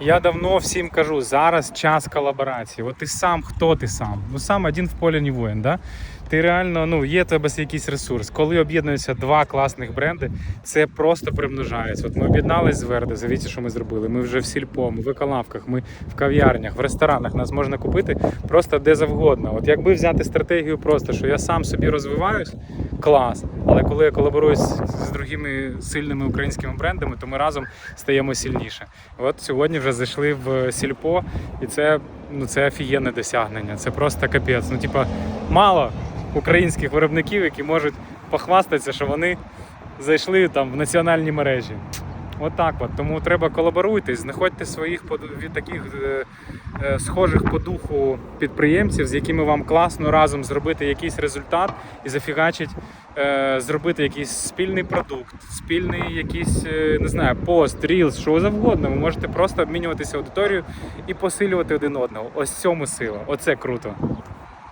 Я давно всім кажу, зараз час колаборації. От ти сам, хто ти сам? Ну сам один в полі не воїн, да? Ти реально, ну, є тебе якийсь ресурс. Коли об'єднуються два класних бренди, це просто примножається. От ми об'єднались з Верде, дивіться, що ми зробили. Ми вже в сільпо, ми в еколавках, ми в кав'ярнях, в ресторанах. Нас можна купити просто де завгодно. От якби взяти стратегію просто, що я сам собі розвиваюсь, клас. Але коли я колаборую з, з другими сильними українськими брендами, то ми разом стаємо сильніше. От сьогодні вже зайшли в сільпо, і це, ну, це офігенне досягнення. Це просто капець. Ну, типа, мало українських виробників, які можуть похвастатися, що вони зайшли там в національні мережі. От так от. Тому треба колаборуйтесь, знаходьте своїх від таких е, е, схожих по духу підприємців, з якими вам класно разом зробити якийсь результат і зафігачить, зробити якийсь спільний продукт, спільний якийсь, е, не знаю, пост, рілс, що завгодно. Ви можете просто обмінюватися аудиторією і посилювати один одного. Ось цьому сила. Оце круто.